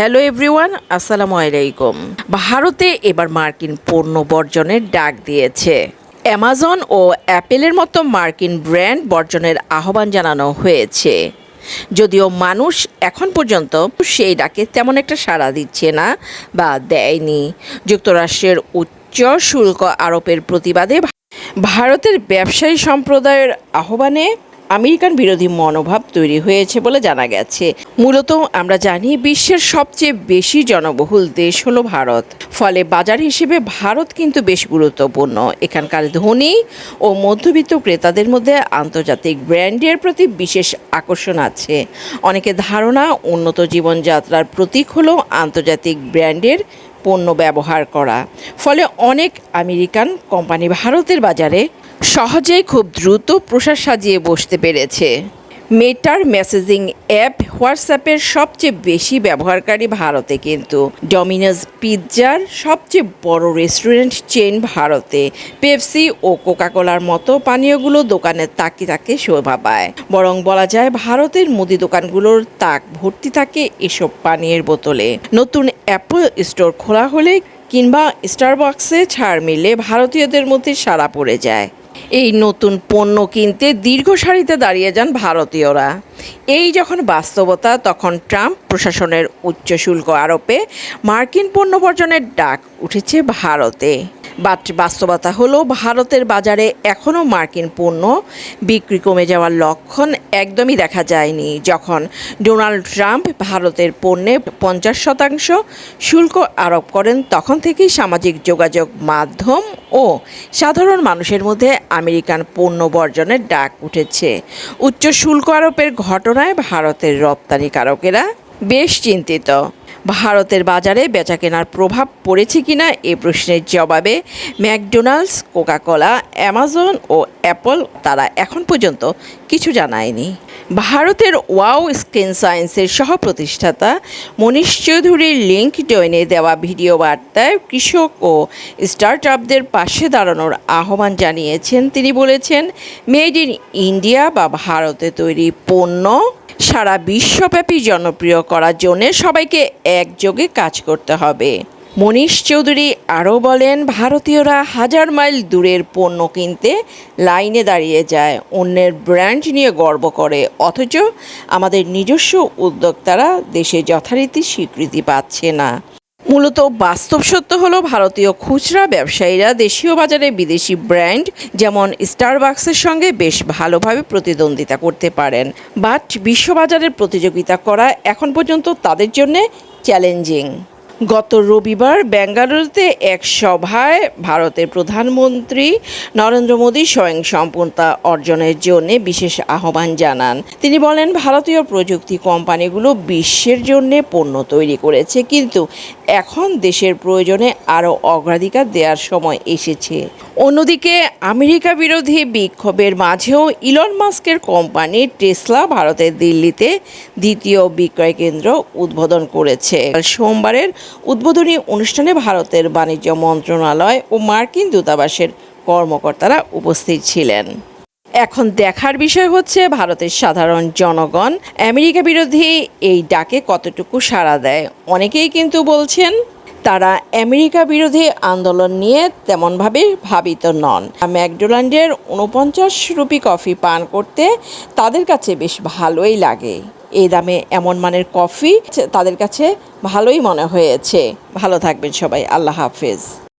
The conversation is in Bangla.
হ্যালো এভরিওয়ান আসসালামু আলাইকুম ভারতে এবার মার্কিন পণ্য বর্জনের ডাক দিয়েছে। অ্যামাজন ও অ্যাপেলের মতো মার্কিন ব্র্যান্ড বর্জনের আহ্বান জানানো হয়েছে। যদিও মানুষ এখন পর্যন্ত সেই ডাকে তেমন একটা সাড়া দিচ্ছে না বা দেয়নি। যুক্তরাষ্ট্রের উচ্চ শুল্ক আরোপের প্রতিবাদে ভারতের ব্যবসায়ী সম্প্রদায়ের আহ্বানে আমেরিকান বিরোধী মনোভাব তৈরি হয়েছে বলে জানা গেছে। মূলত আমরা জানি বিশ্বের সবচেয়ে বেশি জনবহুল দেশ হলো ভারত। ফলে বাজার হিসেবে ভারত কিন্তু বেশ গুরুত্বপূর্ণ। এখানকার ধনী ও মধ্যবিত্ত ক্রেতাদের মধ্যে আন্তর্জাতিক ব্র্যান্ডের প্রতি বিশেষ আকর্ষণ আছে। অনেকে ধারণা, উন্নত জীবনযাত্রার প্রতীক হলো আন্তর্জাতিক ব্র্যান্ডের পণ্য ব্যবহার করা। ফলে অনেক আমেরিকান কোম্পানি ভারতের বাজারে সহজেই খুব দ্রুত প্রসার সাজিয়ে বসতে পেরেছে। মেটার মেসেজিং অ্যাপ হোয়াটসঅ্যাপের সবচেয়ে বেশি ব্যবহারকারী ভারতে কিন্তু। ডমিনোজ পিৎজার সবচেয়ে বড় রেস্টুরেন্ট চেন ভারতে। পেপসি ও কোকাকোলার মতো পানীয়গুলো দোকানের তাকি তাকে শোভা পায়। বরং বলা যায় ভারতের মুদি দোকানগুলোর তাক ভর্তি থাকে এসব পানীয়ের বোতলে। নতুন অ্যাপল স্টোর খোলা হলে কিংবা স্টারবাক্সে ছাড় মিলে ভারতীয়দের মধ্যে সাড়া পড়ে যায়। এই নতুন পণ্য কিনতে দীর্ঘ সারিতে দাঁড়িয়ে যান ভারতীয়রা। এই যখন বাস্তবতা, তখন ট্রাম্প প্রশাসনের উচ্চ শুল্ক আরোপে মার্কিন পণ্য বর্জনের ডাক উঠেছে ভারতে। বাস্তবতা হলো ভারতের বাজারে এখনও মার্কিন পণ্য বিক্রি কমে যাওয়ার লক্ষণ একদমই দেখা যায়নি, যখন ডোনাল্ড ট্রাম্প ভারতের পণ্যে পঞ্চাশ শতাংশ শুল্ক আরোপ করেন, তখন থেকেই সামাজিক যোগাযোগ মাধ্যম ও সাধারণ মানুষের মধ্যে আমেরিকান পণ্য বর্জনের ডাক উঠেছে। উচ্চ শুল্ক আরোপের ঘটনায় ভারতের রপ্তানিকারকেরা বেশ চিন্তিত। ভারতের বাজারে বেচাকেনার প্রভাব পড়েছে কিনা এ প্রশ্নের জবাবে ম্যাকডোনাল্ডস, কোকাকোলা, অ্যামাজন ও অ্যাপল তারা এখন পর্যন্ত কিছু জানায়নি। ভারতের ওয়াও স্ক্রিন সায়েন্সের সহ প্রতিষ্ঠাতা মনীষ চৌধুরীর লিঙ্ক ডয়নে দেওয়া ভিডিও বার্তায় কৃষক ও স্টার্ট আপদের পাশে দাঁড়ানোর আহ্বান জানিয়েছেন। তিনি বলেছেন, মেড ইন ইন্ডিয়া বা ভারতে তৈরি পণ্য সারা বিশ্বব্যাপী জনপ্রিয় করার জন্য সবাইকে একযোগে কাজ করতে হবে। মনীষ চৌধুরী আরও বলেন, ভারতীয়রা হাজার মাইল দূরের পণ্য কিনতে লাইনে দাঁড়িয়ে যায়, অন্যের ব্র্যান্ড নিয়ে গর্ব করে। অথচ আমাদের নিজস্ব উদ্যোক্তারা দেশে যথারীতি স্বীকৃতি পাচ্ছে না। মূলত বাস্তব সত্য হলো ভারতীয় খুচরা ব্যবসায়ীরা দেশীয় বাজারে বিদেশি ব্র্যান্ড যেমন স্টারবাক্সের সঙ্গে বেশ ভালোভাবে প্রতিদ্বন্দ্বিতা করতে পারেন। বাট বিশ্ববাজারের প্রতিযোগিতা করা এখন পর্যন্ত তাদের জন্য চ্যালেঞ্জিং গত রবিবার বেঙ্গালুরুতে এক সভায় ভারতের প্রধানমন্ত্রী নরেন্দ্র মোদী স্বয়ং সম্পূর্ণতা অর্জনের জন্য বিশেষ আহ্বান জানান। তিনি বলেন, ভারতীয় প্রযুক্তি কোম্পানিগুলো বিশ্বের জন্য পণ্য তৈরি করেছে, কিন্তু এখন দেশের প্রয়োজনে আরও অগ্রাধিকার দেওয়ার সময় এসেছে। অন্যদিকে, আমেরিকা বিরোধী বিক্ষোভের মাঝেও ইলন মাস্কের কোম্পানি টেসলা ভারতের দিল্লিতে দ্বিতীয় বিক্রয় কেন্দ্র উদ্বোধন করেছে। সোমবারের উদ্বোধনী অনুষ্ঠানে ভারতের বাণিজ্য মন্ত্রণালয় ও মার্কিন দূতাবাসের কর্মকর্তারা উপস্থিত ছিলেন। এখন দেখার বিষয় হচ্ছে ভারতের সাধারণ জনগণ। আমেরিকা বিরোধী এই ডাকে কতটুকু সাড়া দেয়? অনেকেই কিন্তু বলছেন, তারা আমেরিকা বিরোধী আন্দোলন নিয়ে তেমনভাবে ভাবিত নন। ম্যাকডোনাল্ডের উনপঞ্চাশ রুপি কফি পান করতে তাদের কাছে বেশ ভালোই লাগে। এই দামে এমন মানের কফি তাদের কাছে ভালোই মনে হয়েছে। ভালো থাকবেন সবাই। আল্লাহ হাফেজ।